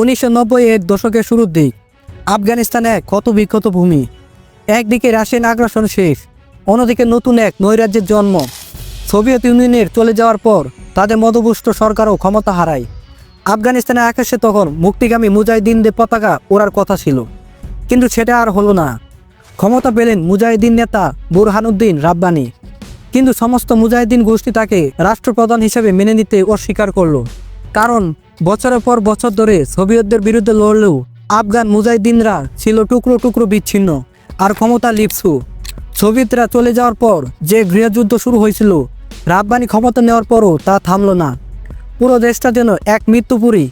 উনিশশো নব্বই এর দশকের শুরুর দিক। আফগানিস্তান এক ক্ষত বিক্ষত ভূমি। একদিকে রাশিয়ান আগ্রাসন শেষ, অন্যদিকে নতুন এক নৈরাজ্যের জন্ম। সোভিয়েত ইউনিয়নের চলে যাওয়ার পর তাদের মদপুষ্ট সরকারও ক্ষমতা হারায়। আফগানিস্তানের আকাশে তখন মুক্তিগামী মুজাহিদিনদের পতাকা ওড়ার কথা ছিল। কিন্তু সেটা আর হলো না। ক্ষমতা পেলেন মুজাহিদিন নেতা বুরহানুদ্দিন রাব্বানি। কিন্তু সমস্ত মুজাহিদিন গোষ্ঠী তাকে রাষ্ট্রপ্রধান হিসেবে মেনে নিতে অস্বীকার করল। কারণ বছরের পর বছর ধরে সোভিয়েতদের বিরুদ্ধে লড়লেও আফগান মুজাহিদিনরা ছিল টুকরো টুকরো বিচ্ছিন্ন আর ক্ষমতা লিপসু। সোভিয়েতরা চলে যাওয়ার পর যে গৃহযুদ্ধ শুরু হয়েছিল, রাব্বানি ক্ষমতা নেওয়ার পরও তা থামল না। পুরো দেশটা যেন এক মৃত্যুপুরী,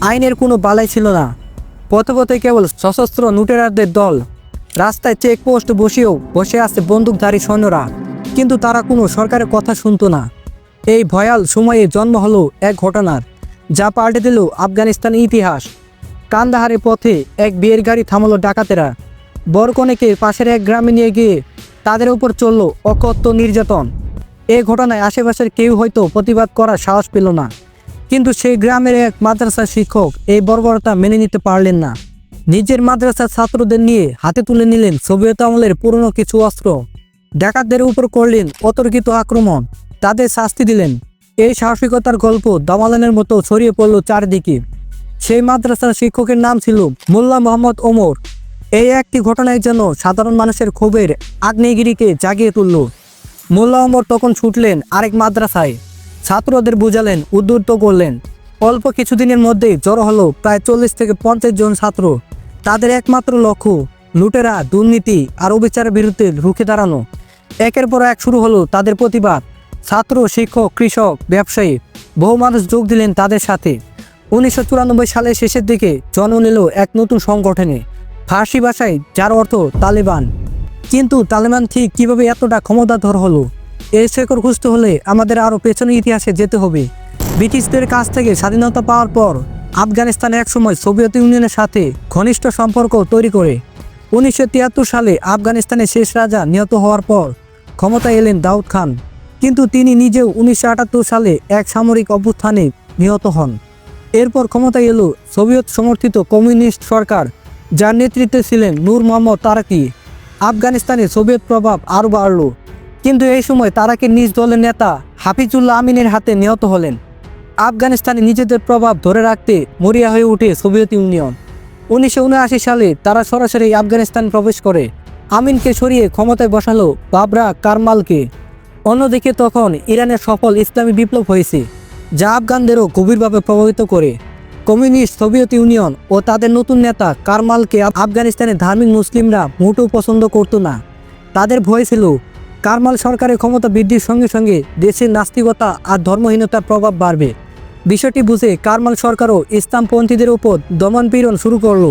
আইনের কোনো বালাই ছিল না। পথে পথে কেবল সশস্ত্র লুটেরারদের দল, রাস্তায় চেকপোস্ট বসেও বসে আছে বন্দুকধারী সৈন্যরা। কিন্তু তারা কোনো সরকারের কথা শুনত না। এই ভয়াল সময়ে জন্ম হলো এক ঘটনার। যা পাল্টে দিল আফগানিস্তানের ইতিহাস। কান্দাহারের পথে এক বিয়ের গাড়ি থামলো ডাকাতেরা। বরকনেকে পাশের এক গ্রামে নিয়ে গিয়ে তাদের উপর চলল অকথ্য নির্যাতন। এ ঘটনায় আশেপাশের কেউ হয়তো প্রতিবাদ করার সাহস পেল না। কিন্তু সেই গ্রামের এক মাদ্রাসার শিক্ষক এই বর্বরতা মেনে নিতে পারলেন না। নিজের মাদ্রাসার ছাত্রদের নিয়ে হাতে তুলে নিলেন সোভিয়েত আমলের পুরনো কিছু অস্ত্র। ডাকাতদের উপর করলেন অতর্কিত আক্রমণ। তাদের শাস্তি দিলেন। এই সাহসিকতার গল্প দামালানের মতো ছড়িয়ে পড়ল চারদিকে। সেই মাদ্রাসার শিক্ষকের নাম ছিল মোল্লা মোহাম্মদ ওমর। এই একটি ঘটনায় যেন সাধারণ মানুষের ক্ষোভের আগ্নেয়গিরিকে জাগিয়ে তুলল। মোল্লা ওমর তখন ছুটলেন আরেক মাদ্রাসায়। ছাত্রদের বুঝালেন, উদ্বুদ্ধ করলেন। অল্প কিছুদিনের মধ্যেই জড়ো হলো প্রায় চল্লিশ থেকে পঞ্চাশ জন ছাত্র। তাদের একমাত্র লক্ষ্য, লুটেরা, দুর্নীতি আর অবিচারের বিরুদ্ধে রুখে দাঁড়ানো। একের পর এক শুরু হলো তাদের প্রতিবাদ। ছাত্র, শিক্ষক, কৃষক, ব্যবসায়ী, বহু মানুষ যোগ দিলেন তাদের সাথে। উনিশশো চুরানব্বই সালের শেষের দিকে জন্ম নিল এক নতুন সংগঠনে। ফার্সি ভাষায়, যার অর্থ তালেবান। কিন্তু তালেবান ঠিক কীভাবে এতটা ক্ষমতাধর হলো? এই শেকর খুঁজতে হলে আমাদের আরও পেছনের ইতিহাসে যেতে হবে। ব্রিটিশদের কাছ থেকে স্বাধীনতা পাওয়ার পর আফগানিস্তান একসময় সোভিয়েত ইউনিয়নের সাথে ঘনিষ্ঠ সম্পর্ক তৈরি করে। উনিশশো তিয়াত্তর সালে আফগানিস্তানের শেষ রাজা নিহত হওয়ার পর ক্ষমতায় এলেন দাউদ খান। কিন্তু তিনি নিজেও উনিশশো আটাত্তর সালে এক সামরিক অভ্যুত্থানে নিহত হন। এরপর ক্ষমতায় এলো সোভিয়েত সমর্থিত কমিউনিস্ট সরকার, যার নেতৃত্বে ছিলেন নূর মোহাম্মদ তারাকি। আফগানিস্তানে সোভিয়েত প্রভাব আরও বাড়ল, কিন্তু এই সময় তারাকে নিজ দলের নেতা হাফিজুল্লাহ আমিনের হাতে নিহত হলেন। আফগানিস্তানে নিজেদের প্রভাব ধরে রাখতে মরিয়া হয়ে ওঠে সোভিয়েত ইউনিয়ন। উনিশশো উনআশি সালে তারা সরাসরি আফগানিস্তান প্রবেশ করে। আমিনকে সরিয়ে ক্ষমতায় বসালো বাবরা কারমালকে। অন্যদিকে তখন ইরানের সফল ইসলামী বিপ্লব হয়েছে, যা আফগানদেরও গভীরভাবে প্রভাবিত করে। কমিউনিস্ট সোভিয়েত ইউনিয়ন ও তাদের নতুন নেতা কারমালকে আফগানিস্তানের ধার্মিক মুসলিমরা মোটেও পছন্দ করতো না। তাদের ভয় ছিল কারমাল সরকারের ক্ষমতা বৃদ্ধির সঙ্গে সঙ্গে দেশের নাস্তিকতা আর ধর্মহীনতার প্রভাব বাড়বে। বিষয়টি বুঝে কারমাল সরকারও ইসলামপন্থীদের উপর দমনপীড়ন শুরু করল।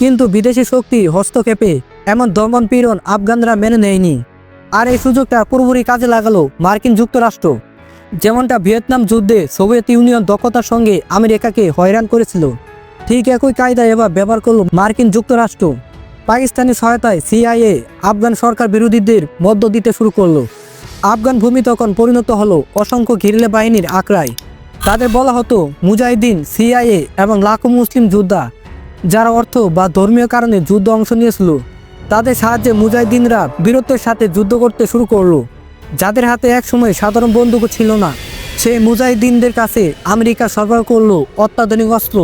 কিন্তু বিদেশি শক্তি হস্তক্ষেপে এমন দমনপীড়ন আফগানরা মেনে নেয়নি। আর এই সুযোগটা পুরোপুরি কাজে লাগালো মার্কিন যুক্তরাষ্ট্র। যেমনটা ভিয়েতনাম যুদ্ধে সোভিয়েত ইউনিয়ন দক্ষতার সঙ্গে আমেরিকাকে হয়রান করেছিল। ঠিক একই কায়দা এবার ব্যবহার করল মার্কিন যুক্তরাষ্ট্র। পাকিস্তানি সহায়তায় সিআইএ আফগান সরকার বিরোধীদের মধ্য দিতে শুরু করল। আফগান ভূমি তখন পরিণত হলো অসংখ্য ঘিরলে বাহিনীর আঁকড়ায় তাদের বলা হতো, মুজাহিদিন, সিআইএ এবং লাখো মুসলিম যোদ্ধা, যারা অর্থ বা ধর্মীয় কারণে যুদ্ধ অংশ নিয়েছিল তাদের সাহায্যে মুজাহিদিনরা বীরত্বের সাথে যুদ্ধ করতে শুরু করল। যাদের হাতে একসময় সাধারণ বন্দুকও ছিল না সেই মুজাহিদিনদের কাছে আমেরিকা সরবরাহ করল অত্যাধুনিক অস্ত্র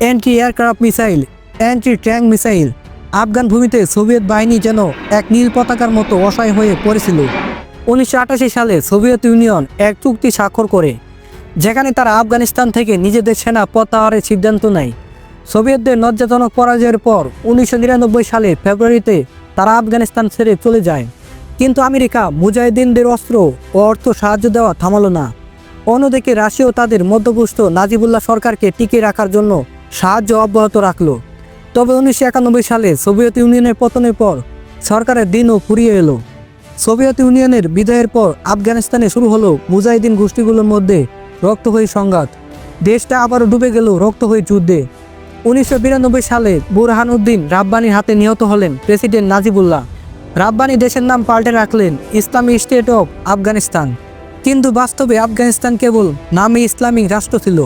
anti aircraft missile anti tank missile. Afghan ভূমিতে সোভিয়েত বাহিনী যেন এক নীল পতাকার মতো অসহায় হয়ে পড়েছিল। উনিশশো আটাশি সালে সোভিয়েত ইউনিয়ন এক চুক্তি স্বাক্ষর করে, যেখানে তারা আফগানিস্তান থেকে নিজেদের সেনা প্রত্যাহারের সিদ্ধান্ত নেয়। সোভিয়েতদের লজ্জাজনক পরাজয়ের পর উনিশশো নিরানব্বই সালে ফেব্রুয়ারিতে তারা আফগানিস্তান ছেড়ে চলে যায়। কিন্তু আমেরিকা মুজাহিদিনদের অস্ত্র ও অর্থ সাহায্য দেওয়া থামালো না। অন্যদিকে রাশিয়াও তাদের মধ্যপুষ্ট নাজিবুল্লাহ সরকারকে টিকিয়ে রাখার জন্য সাহায্য অব্যাহত রাখল। তবে উনিশশো একানব্বই সালে সোভিয়েত ইউনিয়নের পতনের পর সরকারের দিনও ফুরিয়ে এলো। সোভিয়েত ইউনিয়নের বিদায়ের পর আফগানিস্তানে শুরু হলো মুজাহিদিন গোষ্ঠীগুলোর মধ্যে রক্তহয়ী সংঘাত। দেশটা আবারও ডুবে গেল রক্তহয়ী যুদ্ধে। উনিশশো বিরানব্বই সালে বুরহানুদ্দিন রাব্বানির হাতে নিহত হলেন প্রেসিডেন্ট নাজিবুল্লাহ। রাব্বানি দেশের নাম পাল্টে রাখলেন ইসলামী স্টেট অফ আফগানিস্তান। কিন্তু বাস্তবে আফগানিস্তান কেবল নামে ইসলামিক রাষ্ট্র ছিল।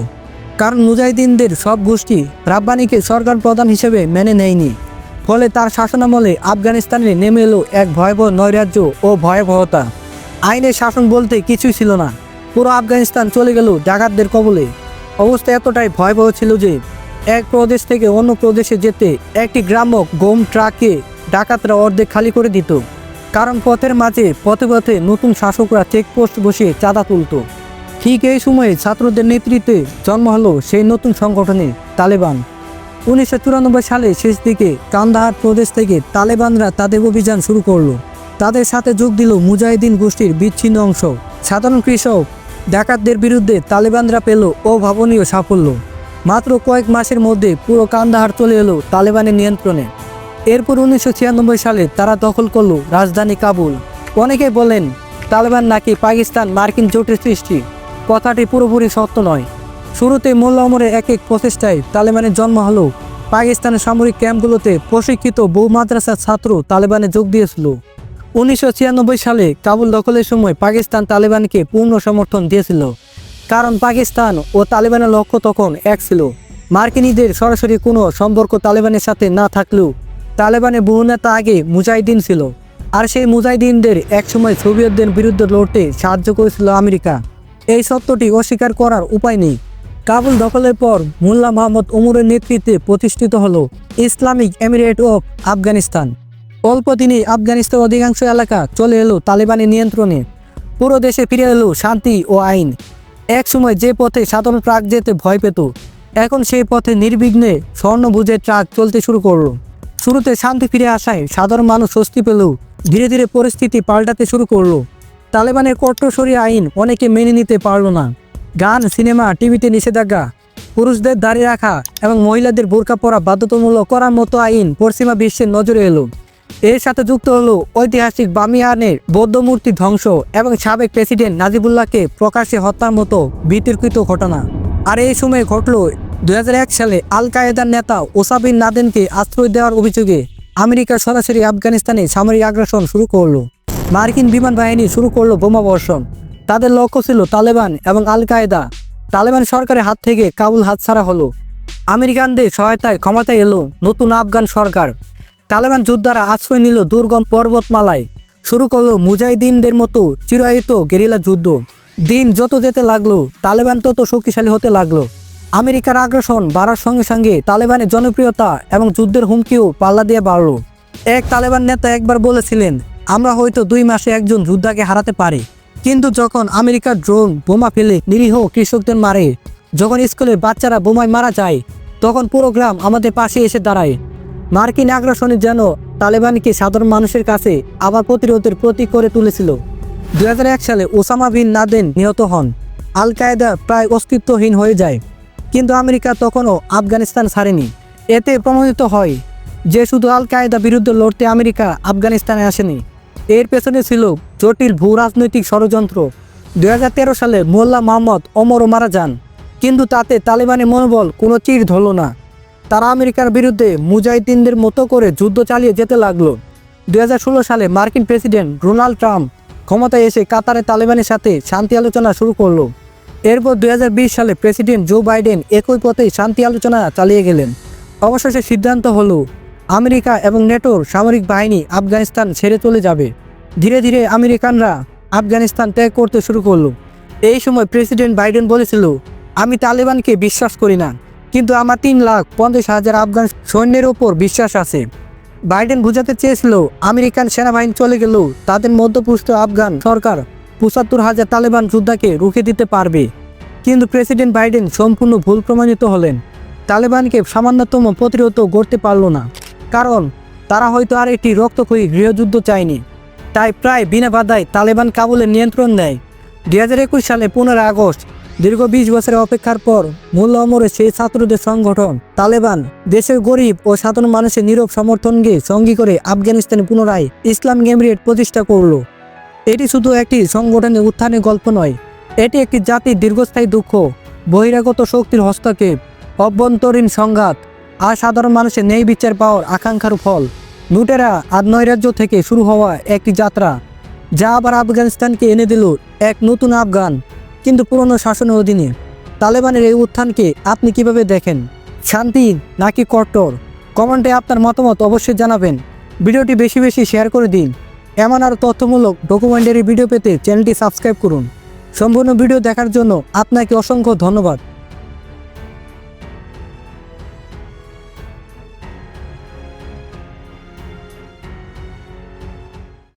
কারণ মুজাহিদিনদের সব গোষ্ঠী রাব্বানিকে সরকার প্রধান হিসেবে মেনে নেয়নি। ফলে তার শাসনামলে আফগানিস্তানে নেমে এলো এক ভয়াবহ নৈরাজ্য ও ভয়াবহতা। আইনের শাসন বলতে কিছুই ছিল না। পুরো আফগানিস্তান চলে গেল ডাকাতদের কবলে। অবস্থা এতটাই ভয়াবহ ছিল যে এক প্রদেশ থেকে অন্য প্রদেশে যেতে একটি গ্রামক গম ট্রাকে ডাকাতরা অর্ধেক খালি করে দিত, কারণ পথের মাঝে পথে পথে নতুন শাসকরা চেকপোস্ট বসিয়ে চাঁদা তুলত। ঠিক এই সময়ে ছাত্রদের নেতৃত্বে জন্ম হলো সেই নতুন সংগঠনে তালেবান। উনিশশো চুরানব্বই সালে শেষ দিকে কান্দাহার প্রদেশ থেকে তালেবানরা তাদের অভিযান শুরু করল। তাদের সাথে যোগ দিল মুজাহিদিন গোষ্ঠীর বিচ্ছিন্ন অংশ। সাধারণ কৃষক, ডাকাতদের বিরুদ্ধে তালেবানরা পেল অভাবনীয় সাফল্য। মাত্র কয়েক মাসের মধ্যে পুরো কান্দাহার চলে এলো তালেবানের নিয়ন্ত্রণে। এরপর উনিশশো ছিয়ানব্বই সালে তারা দখল করল রাজধানী কাবুল। অনেকে বলেন, তালেবান নাকি পাকিস্তান মার্কিন জোটের সৃষ্টি। কথাটি পুরোপুরি সত্য নয়। শুরুতে মোল্লা ওমরের এক এক প্রচেষ্টায় তালেবানের জন্ম হলো। পাকিস্তানের সামরিক ক্যাম্পগুলোতে প্রশিক্ষিত বহু মাদ্রাসার ছাত্র তালেবানে যোগ দিয়েছিল। উনিশশো ছিয়ানব্বই সালে কাবুল দখলের সময় পাকিস্তান তালেবানকে পূর্ণ সমর্থন দিয়েছিল। কারণ পাকিস্তান ও তালেবানের লক্ষ্য তখন এক ছিল। মার্কিনীদের সরাসরি কোনো সম্পর্ক তালেবানের সাথে না থাকলেও তালেবানের বহু নেতা আগে মুজাহিদিন ছিল। আর সেই মুজাহিদিনদের একসময় সোভিয়েতদের বিরুদ্ধে লড়তে সাহায্য করেছিল আমেরিকা। এই সত্যটি অস্বীকার করার উপায় নেই। কাবুল দখলের পর মোল্লা মোহাম্মদ ওমরের নেতৃত্বে প্রতিষ্ঠিত হল ইসলামিক এমিরেট অফ আফগানিস্তান। অল্প দিনেই আফগানিস্তানের অধিকাংশ এলাকা চলে এলো তালেবানের নিয়ন্ত্রণে। পুরো দেশে ফিরে এলো শান্তি ও আইন। এক সময় যে পথে সাধারণ ট্রাক যেতে ভয় পেত, এখন সেই পথে নির্বিঘ্নে স্বর্ণ বুঝে ট্রাক চলতে শুরু করল। শুরুতে শান্তি ফিরে আসায় সাধারণ মানুষ স্বস্তি পেলেও ধীরে ধীরে পরিস্থিতি পাল্টাতে শুরু করল। তালেবানের কট্টরসরি আইন অনেকে মেনে নিতে পারল না। গান, সিনেমা, টিভিতে নিষেধাজ্ঞা, পুরুষদের দাঁড়িয়ে রাখা এবং মহিলাদের বোরকা পরা বাধ্যতামূলক করার মতো আইন পশ্চিমা বিশ্বের নজরে এলো। এর সাথে যুক্ত হলো ঐতিহাসিক বামিয়ানের বৌদ্ধ মূর্তি ধ্বংস এবং সাবেক প্রেসিডেন্ট নাজিবুল্লাহকে প্রকাশ্যে হত্যার মতো বিতর্কিত ঘটনা। আর এই সময় ঘটল দুই সালে আল কায়েদার নেতা ওসাবিন নাদেনকে আশ্রয় দেওয়ার অভিযোগে আমেরিকা সরাসরি আফগানিস্তানে সামরিক আগ্রাসন শুরু করল। মার্কিন বিমান বাহিনী শুরু করল বোমা বর্ষণ। তাদের লক্ষ্য ছিল তালেবান এবং আল কায়েদা। তালেবান সরকারের হাত থেকে কাবুল হাতছাড়া হলো। আমেরিকানদের সহায়তায় ক্ষমতায় এলো নতুন আফগান সরকার। তালেবান যোদ্ধারা আশ্রয় নিল দুর্গম পর্বতমালায়। শুরু করল মুজাহিদিনদের মতো চিরায়িত গেরিলা যুদ্ধ। দিন যত যেতে লাগল, তালেবান তত শক্তিশালী হতে লাগল। আমেরিকার আগ্রাসন বাড়ার সঙ্গে সঙ্গে তালেবানের জনপ্রিয়তা এবং যুদ্ধের হুমকিও পাল্লা দিয়ে বাড়লো। এক তালেবান নেতা একবার বলেছিলেন, আমরা হয়তো দুই মাসে একজন যোদ্ধাকে হারাতে পারি। কিন্তু যখন আমেরিকার ড্রোন বোমা ফেলে নিরীহ কৃষকদের মারে, যখন স্কুলের বাচ্চারা বোমায় মারা যায়, তখন পুরো গ্রাম আমাদের পাশে এসে দাঁড়ায়। মার্কিন আগ্রাসনে যেন তালেবানকে সাধারণ মানুষের কাছে আবার প্রতিরোধের প্রতীক করে তুলেছিল। দু হাজার এক সালে ওসামা বিন লাদেন নিহত হন। আল কায়েদা প্রায় অস্তিত্বহীন হয়ে যায়, কিন্তু আমেরিকা তখনও আফগানিস্তান ছাড়েনি। এতে প্রমাণিত হয় যে শুধু আল কায়েদা বিরুদ্ধে লড়তে আমেরিকা আফগানিস্তানে আসেনি। এর পেছনে ছিল জটিল ভূ রাজনৈতিক ষড়যন্ত্র। দু হাজার তেরো সালে মোল্লা মোহাম্মদ ওমরও মারা যান, কিন্তু তাতে তালেবানের মনোবল কোনো চির ধরল না। তারা আমেরিকার বিরুদ্ধে মুজাহিদিনদের মতো করে যুদ্ধ চালিয়ে যেতে লাগল। দুই হাজার ষোলো সালে মার্কিন প্রেসিডেন্ট ডোনাল্ড ট্রাম্প ক্ষমতায় এসে কাতারে তালেবানের সাথে শান্তি আলোচনা শুরু করল। এরপর দুই হাজার বিশ সালে প্রেসিডেন্ট জো বাইডেন একই পথে শান্তি আলোচনা চালিয়ে গেলেন। অবশেষে সিদ্ধান্ত হলো, আমেরিকা এবং নেটোর সামরিক বাহিনী আফগানিস্তান ছেড়ে চলে যাবে। ধীরে ধীরে আমেরিকানরা আফগানিস্তান ত্যাগ করতে শুরু করল। এই সময় প্রেসিডেন্ট বাইডেন বলেছিল, আমি তালেবানকে বিশ্বাস করি না। কিন্তু আমার তিন লাখ পঞ্চাশ হাজার আফগান সৈন্যের ওপর বিশ্বাস আছে। বাইডেন বোঝাতে চেয়েছিল, আমেরিকান সেনাবাহিনী চলে গেলেও তাদের মধ্যপুষ্ট আফগান সরকার পঁচাত্তর হাজার তালেবান যোদ্ধাকে রুখে দিতে পারবে। কিন্তু প্রেসিডেন্ট বাইডেন সম্পূর্ণ ভুল প্রমাণিত হলেন। তালেবানকে সামান্যতম প্রতিরোধ গড়তে পারল না। কারণ তারা হয়তো আর একটি রক্তক্ষয়ী গৃহযুদ্ধ চায়নি। তাই প্রায় বিনা বাধায় তালেবান কাবুলের নিয়ন্ত্রণ নেয়। দু হাজার একুশ সালে পনেরো আগস্ট দীর্ঘ বিশ বছরের অপেক্ষার পর মূল্য অমরে সেই ছাত্রদের সংগঠন তালেবান, দেশের গরিব ও সাধারণ মানুষের নীরব সমর্থনকে সঙ্গী করে আফগানিস্তানে পুনরায় ইসলাম এমিরেট প্রতিষ্ঠা করল। এটি শুধু একটি সংগঠনের উত্থানের গল্প নয়, এটি একটি জাতির দীর্ঘস্থায়ী দুঃখ, বহিরাগত শক্তির হস্তক্ষেপ, অভ্যন্তরীণ সংঘাত আর সাধারণ মানুষের নেই বিচার পাওয়ার আকাঙ্ক্ষার ফল। লুটেরা আর নৈরাজ্য থেকে শুরু হওয়া একটি যাত্রা, যা আবার আফগানিস্তানকে এনে দিল এক নতুন আফগান। কিন্তু পুরনো শাসনের অধীনে তালেবানের এই উত্থানকে আপনি কীভাবে দেখেন? শান্তি নাকি কট্টর? কমেন্টে আপনার মতামত অবশ্যই জানাবেন। ভিডিওটি বেশি বেশি শেয়ার করে দিন। এমন আর তথ্যমূলক ডকুমেন্টারি ভিডিও পেতে চ্যানেলটি সাবস্ক্রাইব করুন। সম্পূর্ণ ভিডিও দেখার জন্য আপনাকে অসংখ্য ধন্যবাদ।